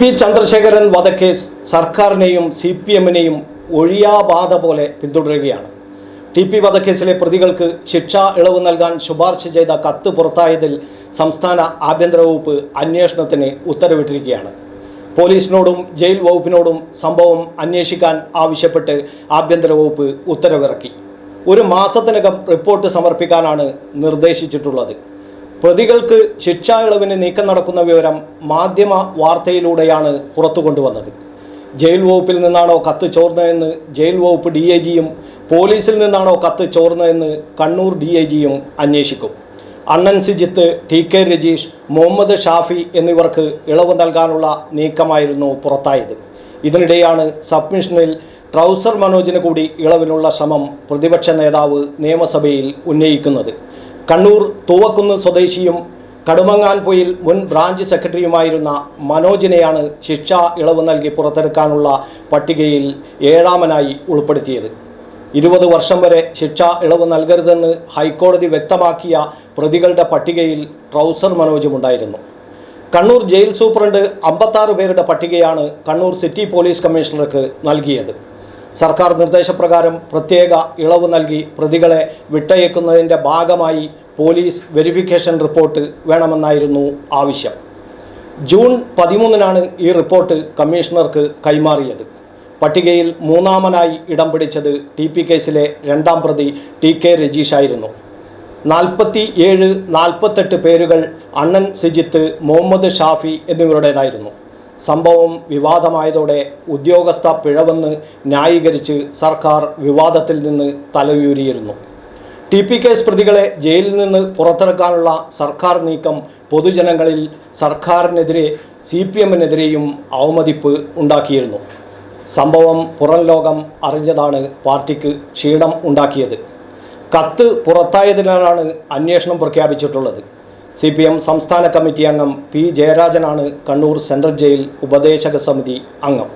P Chandrasekharan വധക്കേസ് സർക്കാരിനെയും C P എമ്മിനെയും ഒഴിയാബാധ പോലെ പിന്തുടരുകയാണ്. T P വധക്കേസിലെ പ്രതികൾക്ക് ശിക്ഷാ ഇളവ് നൽകാൻ ശുപാർശ ചെയ്ത കത്ത് പുറത്തായതിൽ സംസ്ഥാന ആഭ്യന്തര വകുപ്പ് അന്വേഷണത്തിന് ഉത്തരവിട്ടിരിക്കുകയാണ്. പോലീസിനോടും ജയിൽ വകുപ്പിനോടും സംഭവം അന്വേഷിക്കാൻ ആവശ്യപ്പെട്ട് ആഭ്യന്തര വകുപ്പ് ഉത്തരവിറക്കി. ഒരു മാസത്തിനകം റിപ്പോർട്ട് സമർപ്പിക്കാനാണ് നിർദ്ദേശിച്ചിട്ടുള്ളത്. പ്രതികൾക്ക് ശിക്ഷാ ഇളവിന് നീക്കം നടക്കുന്ന വിവരം മാധ്യമ വാർത്തയിലൂടെയാണ് പുറത്തു കൊണ്ടുവന്നത് ജയിൽ വകുപ്പിൽ നിന്നാണോ കത്ത് ചോർന്നതെന്ന് ജയിൽ വകുപ്പ് ഡി ഐ ജിയും പോലീസിൽ നിന്നാണോ കത്ത് ചോർന്നതെന്ന് കണ്ണൂർ ഡി ഐ ജിയും അന്വേഷിക്കും. അണ്ണൻ സിജിത്ത് ടി കെ രജീഷ് മുഹമ്മദ് ഷാഫി എന്നിവർക്ക് ഇളവ് നൽകാനുള്ള നീക്കമായിരുന്നു പുറത്തായത്. ഇതിനിടെയാണ് സബ്മിഷനിൽ ട്രൗസർ മനോജിന് കൂടി ഇളവിനുള്ള ശ്രമം പ്രതിപക്ഷ നേതാവ് നിയമസഭയിൽ ഉന്നയിക്കുന്നത്. കണ്ണൂർ തൂവക്കുന്ന് സ്വദേശിയും കടുമങ്ങാൻപൊയിൽ മുൻ ബ്രാഞ്ച് സെക്രട്ടറിയുമായിരുന്ന മനോജിനെയാണ് ശിക്ഷ ഇളവ് നൽകി പുറത്തെടുക്കാനുള്ള പട്ടികയിൽ ഏഴാമനായി ഉൾപ്പെടുത്തിയത്. ഇരുപത് വർഷം വരെ ശിക്ഷ ഇളവ് നൽകരുതെന്ന് ഹൈക്കോടതി വ്യക്തമാക്കിയ പ്രതികളുടെ പട്ടികയിൽ ട്രൗസർ മനോജുമുണ്ടായിരുന്നു. കണ്ണൂർ ജയിൽ സൂപ്രണ്ട് അമ്പത്താറ് പേരുടെ പട്ടികയാണ് കണ്ണൂർ സിറ്റി പോലീസ് കമ്മീഷണർക്ക് നൽകിയത്. സർക്കാർ നിർദ്ദേശപ്രകാരം പ്രത്യേക ഇളവ് നൽകി പ്രതികളെ വിട്ടയക്കുന്നതിന്റെ ഭാഗമായി പോലീസ് വെരിഫിക്കേഷൻ റിപ്പോർട്ട് വേണമെന്നായിരുന്നു ആവശ്യം. ജൂൺ പതിമൂന്നിനാണ് ഈ റിപ്പോർട്ട് കമ്മീഷണർക്ക് കൈമാറിയത്. പട്ടികയിൽ മൂന്നാമനായി ഇടം പിടിച്ചത് ടി പി കേസിലെ രണ്ടാം പ്രതി ടി കെ രജീഷായിരുന്നു നാൽപ്പത്തി ഏഴ് നാൽപ്പത്തെട്ട് പേരുകൾ അണ്ണൻ സിജിത്ത് മുഹമ്മദ് ഷാഫി എന്നിവരുടേതായിരുന്നു. സംഭവം വിവാദമായതോടെ ഉദ്യോഗസ്ഥ പിഴവെന്ന് ന്യായീകരിച്ച് സർക്കാർ വിവാദത്തിൽ നിന്ന് തലയൂരിയിരുന്നു. ടി പി കേസ് പ്രതികളെ ജയിലിൽ നിന്ന് പുറത്തിറക്കാനുള്ള സർക്കാർ നീക്കം പൊതുജനങ്ങളിൽ സർക്കാരിനെതിരെ സി പി എമ്മിനെതിരെയും അവമതിപ്പ് ഉണ്ടാക്കിയിരുന്നു. സംഭവം പുറം ലോകം അറിഞ്ഞതാണ് പാർട്ടിക്ക് ക്ഷീണം ഉണ്ടാക്കിയത്. കത്ത് പുറത്തായതിനാലാണ് അന്വേഷണം പ്രഖ്യാപിച്ചിട്ടുള്ളത്. സി പി എം സംസ്ഥാന കമ്മിറ്റി അംഗം പി ജയരാജനാണ് കണ്ണൂർ സെൻട്രൽ ജയിൽ ഉപദേശക സമിതി അംഗം.